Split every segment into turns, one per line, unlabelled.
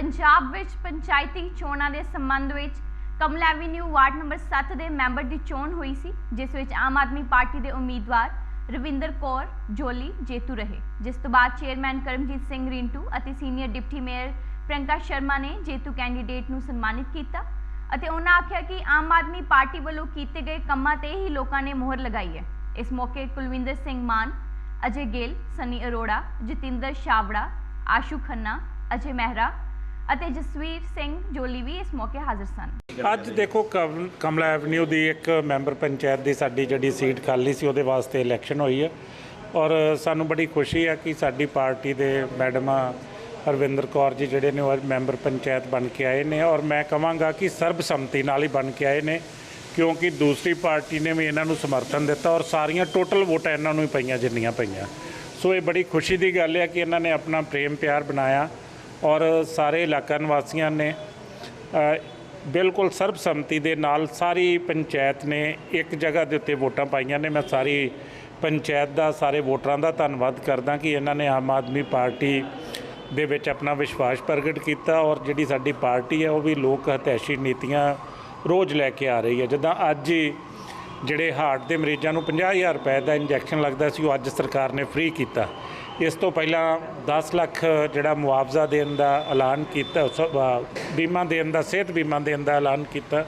ਪੰਜਾਬ ਵਿੱਚ ਪੰਚਾਇਤੀ ਚੋਣਾਂ ਦੇ ਸੰਬੰਧ ਵਿੱਚ ਕਮਲ ਐਵੀਨਿਊ ਵਾਰਡ ਨੰਬਰ 7 ਦੇ ਮੈਂਬਰ ਦੀ ਚੋਣ ਹੋਈ ਸੀ, ਜਿਸ ਵਿੱਚ ਆਮ ਆਦਮੀ ਪਾਰਟੀ ਦੇ ਉਮੀਦਵਾਰ ਰਵਿੰਦਰ ਕੌਰ, ਜੋਲੀ, ਜੇਤੂ ਰਹੇ। ਜਿਸ ਤੋਂ ਬਾਅਦ ਚੇਅਰਮੈਨ ਕਰਮਜੀਤ ਸਿੰਘ ਰਿੰਟੂ ਅਤੇ senior deputy mayor Priyanka Sharma ਨੇ ਜੇਤੂ ਕੈਂਡੀਡੇਟ ਨੂੰ ਸਨਮਾਨਿਤ ਕੀਤਾ ਅਤੇ ਉਹਨਾਂ ਆਖਿਆ ਕਿ ਆਮ ਆਦਮੀ ਪਾਰਟੀ ਵੱਲੋਂ ਕੀਤੇ ਗਏ ਕੰਮਾਂ ਤੇ ਹੀ ਲੋਕਾਂ ਨੇ ਮੋਹਰ ਲਗਾਈ ਹੈ। ਇਸ ਮੌਕੇ ਕੁਲਵਿੰਦਰ ਸਿੰਘ ਮਾਨ, ਅਜੇ ਗਿੱਲ, ਸਨੀ ਅਰੋੜਾ, ਜਤਿੰਦਰ ਛਾਵੜਾ ਆਸ਼ੂ ਖੰਨਾ, ਅਜੇ ਮਹਿਰਾ ਅਤੇ ਜਸਵੀਰ ਸਿੰਘ ਜੋਲੀ ਵੀ ਇਸ ਮੌਕੇ ਹਾਜ਼ਰ ਸਨ।
ਅੱਜ ਦੇਖੋ ਕਮ- ਕਮਲਾ ਐਵਨਿਊ ਦੀ ਇੱਕ ਮੈਂਬਰ ਪੰਚਾਇਤ ਦੀ ਸਾਡੀ ਜਿਹੜੀ ਸੀਟ ਖਾਲੀ ਸੀ, ਉਹਦੇ ਵਾਸਤੇ ਇਲੈਕਸ਼ਨ ਹੋਈ ਹੈ। ਔਰ ਸਾਨੂੰ ਬੜੀ ਖੁਸ਼ੀ ਹੈ ਕਿ ਸਾਡੀ ਪਾਰਟੀ ਦੇ ਮੈਡਮ ਹਰਵਿੰਦਰ ਕੌਰ ਜੀ ਜਿਹੜੇ ਨੇ, ਉਹ ਅੱਜ ਮੈਂਬਰ ਪੰਚਾਇਤ ਬਣ ਕੇ ਆਏ ਨੇ। ਔਰ ਮੈਂ ਕਹਾਂਗਾ ਕਿ ਸਰਬਸੰਮਤੀ ਨਾਲ ਹੀ ਬਣ ਕੇ ਆਏ ਨੇ, ਕਿਉਂਕਿ ਦੂਸਰੀ ਪਾਰਟੀ ਨੇ ਵੀ ਇਹਨਾਂ ਨੂੰ ਸਮਰਥਨ ਦਿੱਤਾ ਔਰ ਸਾਰੀਆਂ ਟੋਟਲ ਵੋਟਾਂ ਇਹਨਾਂ ਨੂੰ ਹੀ ਪਈਆਂ, ਜਿੰਨੀਆਂ ਪਈਆਂ। ਸੋ ਇਹ ਬੜੀ ਖੁਸ਼ੀ ਦੀ ਗੱਲ ਹੈ ਕਿ ਇਹਨਾਂ ਨੇ ਆਪਣਾ ਪ੍ਰੇਮ ਪਿਆਰ ਬਣਾਇਆ। ਔਰ ਸਾਰੇ ਇਲਾਕਾ ਨਿਵਾਸੀਆਂ ਨੇ ਬਿਲਕੁਲ ਸਰਬਸੰਮਤੀ ਦੇ ਨਾਲ ਸਾਰੀ ਪੰਚਾਇਤ ਨੇ ਇੱਕ ਜਗ੍ਹਾ ਦੇ ਉੱਤੇ ਵੋਟਾਂ ਪਾਈਆਂ ਨੇ। ਮੈਂ ਸਾਰੀ ਪੰਚਾਇਤ ਦਾ, ਸਾਰੇ ਵੋਟਰਾਂ ਦਾ ਧੰਨਵਾਦ ਕਰਦਾ ਕਿ ਇਹਨਾਂ ਨੇ ਆਮ ਆਦਮੀ ਪਾਰਟੀ ਦੇ ਵਿੱਚ ਆਪਣਾ ਵਿਸ਼ਵਾਸ ਪ੍ਰਗਟ ਕੀਤਾ ਔਰ ਜਿਹੜੀ ਸਾਡੀ ਪਾਰਟੀ ਹੈ ਉਹ ਵੀ ਲੋਕ ਹਤੈਸ਼ੀ ਨੀਤੀਆਂ ਰੋਜ਼ ਲੈ ਕੇ ਆ ਰਹੀ ਹੈ। ਜਿੱਦਾਂ ਅੱਜ ਹੀ ਜਿਹੜੇ ਹਾਰਟ ਦੇ ਮਰੀਜ਼ਾਂ ਨੂੰ 50000 ਰੁਪਏ ਦਾ ਇੰਜੈਕਸ਼ਨ ਲੱਗਦਾ ਸੀ, ਉਹ ਅੱਜ ਸਰਕਾਰ ਨੇ ਫ੍ਰੀ ਕੀਤਾ। ਇਸ ਤੋਂ ਪਹਿਲਾਂ 10 ਲੱਖ ਜਿਹੜਾ ਮੁਆਵਜ਼ਾ ਦੇਣ ਦਾ ਐਲਾਨ ਕੀਤਾ ਬੀਮਾ ਦੇਣ ਦਾ, ਸਿਹਤ ਬੀਮਾ ਦੇਣ ਦਾ ਐਲਾਨ ਕੀਤਾ।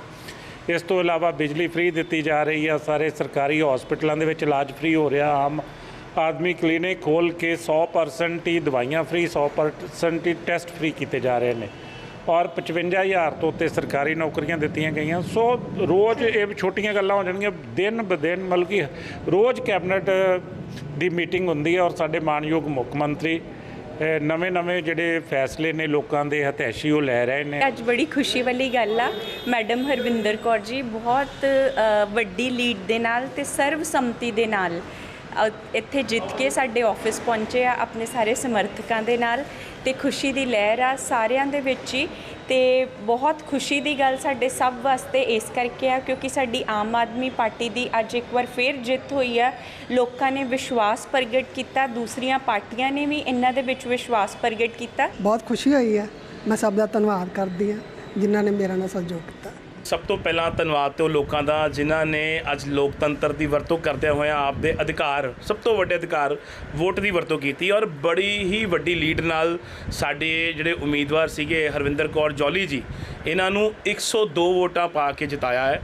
ਇਸ ਤੋਂ ਇਲਾਵਾ ਬਿਜਲੀ ਫ੍ਰੀ ਦਿੱਤੀ ਜਾ ਰਹੀ ਆ, ਸਾਰੇ ਸਰਕਾਰੀ ਹਸਪੀਟਲਾਂ ਦੇ ਵਿੱਚ ਇਲਾਜ ਫ੍ਰੀ ਹੋ ਰਿਹਾ। ਆਮ ਆਦਮੀ ਕਲੀਨਿਕ ਖੋਲ ਕੇ 100% ਹੀ ਦਵਾਈਆਂ ਫ੍ਰੀ 100% ਹੀ ਟੈਸਟ ਫ੍ਰੀ ਕੀਤੇ ਜਾ ਰਹੇ ਨੇ। ਔਰ 55000 ਤੋਂ ਉੱਤੇ ਸਰਕਾਰੀ ਨੌਕਰੀਆਂ ਦਿੱਤੀਆਂ ਗਈਆਂ। ਸੋ ਰੋਜ਼ ਇਹ ਵੀ ਛੋਟੀਆਂ ਗੱਲਾਂ ਹੋ ਜਾਣਗੀਆਂ। ਦਿਨ ਬ ਦਿਨ ਮਤਲਬ ਕਿ ਰੋਜ਼ ਕੈਬਨਿਟ ਦੀ ਮੀਟਿੰਗ ਹੁੰਦੀ ਹੈ ਔਰ ਸਾਡੇ ਮਾਨਯੋਗ ਮੁੱਖ ਮੰਤਰੀ ਨਵੇਂ ਨਵੇਂ ਜਿਹੜੇ ਫੈਸਲੇ ਨੇ ਲੋਕਾਂ ਦੇ ਹਤੈਸ਼ੀ ਉਹ ਲੈ ਰਹੇ ਨੇ।
ਅੱਜ ਬੜੀ ਖੁਸ਼ੀ ਵਾਲੀ ਗੱਲ ਆ। ਮੈਡਮ ਹਰਵਿੰਦਰ ਕੌਰ ਜੀ ਬਹੁਤ ਵੱਡੀ ਲੀਡ ਦੇ ਨਾਲ ਤੇ ਸਰਵਸੰਮਤੀ ਦੇ ਨਾਲ ਇੱਥੇ ਜਿੱਤ ਕੇ ਸਾਡੇ ਆਫਿਸ ਪਹੁੰਚੇ ਆ ਆਪਣੇ ਸਾਰੇ ਸਮਰਥਕਾਂ ਦੇ ਨਾਲ ਤੇ ਖੁਸ਼ੀ ਦੀ ਲਹਿਰ ਆ ਸਾਰਿਆਂ ਦੇ ਵਿੱਚ ਹੀ ਤੇ ਬਹੁਤ ਖੁਸ਼ੀ ਦੀ ਗੱਲ ਸਾਡੇ ਸਭ ਵਾਸਤੇ ਇਸ ਕਰਕੇ ਆ ਕਿਉਂਕਿ ਸਾਡੀ ਆਮ ਆਦਮੀ ਪਾਰਟੀ ਦੀ ਅੱਜ ਇੱਕ ਵਾਰ ਫੇਰ ਜਿੱਤ ਹੋਈ ਆ, ਲੋਕਾਂ ਨੇ ਵਿਸ਼ਵਾਸ ਪ੍ਰਗਟ ਕੀਤਾ, ਦੂਸਰੀਆਂ ਪਾਰਟੀਆਂ ਨੇ ਵੀ ਇਹਨਾਂ ਦੇ ਵਿੱਚ ਵਿਸ਼ਵਾਸ ਪ੍ਰਗਟ ਕੀਤਾ।
ਬਹੁਤ ਖੁਸ਼ੀ ਹੋਈ ਆ, ਮੈਂ ਸਭ ਦਾ ਧੰਨਵਾਦ ਕਰਦੀ ਹਾਂ ਜਿਨ੍ਹਾਂ ਨੇ ਮੇਰਾ ਨਾਲ ਸਹਿਯੋਗ ਕੀਤਾ।
ਸਭ ਤੋਂ ਪਹਿਲਾਂ ਧੰਨਵਾਦ ਤੇ ਉਹ ਲੋਕਾਂ ਦਾ ਜਿਨ੍ਹਾਂ ਨੇ ਅੱਜ ਲੋਕਤੰਤਰ ਦੀ ਵਰਤੋਂ ਕਰਦਿਆਂ ਹੋਇਆਂ ਆਪਦੇ ਅਧਿਕਾਰ, ਸਭ ਤੋਂ ਵੱਡੇ ਅਧਿਕਾਰ, ਵੋਟ ਦੀ ਵਰਤੋਂ ਕੀਤੀ ਔਰ ਬੜੀ ਹੀ ਵੱਡੀ ਲੀਡ ਨਾਲ ਸਾਡੇ ਜਿਹੜੇ ਉਮੀਦਵਾਰ ਸੀਗੇ ਹਰਵਿੰਦਰ ਕੌਰ ਜੌਲੀ ਜੀ, ਇਹਨਾਂ ਨੂੰ 102 ਵੋਟਾਂ ਪਾ ਕੇ ਜਿਤਾਇਆ ਹੈ।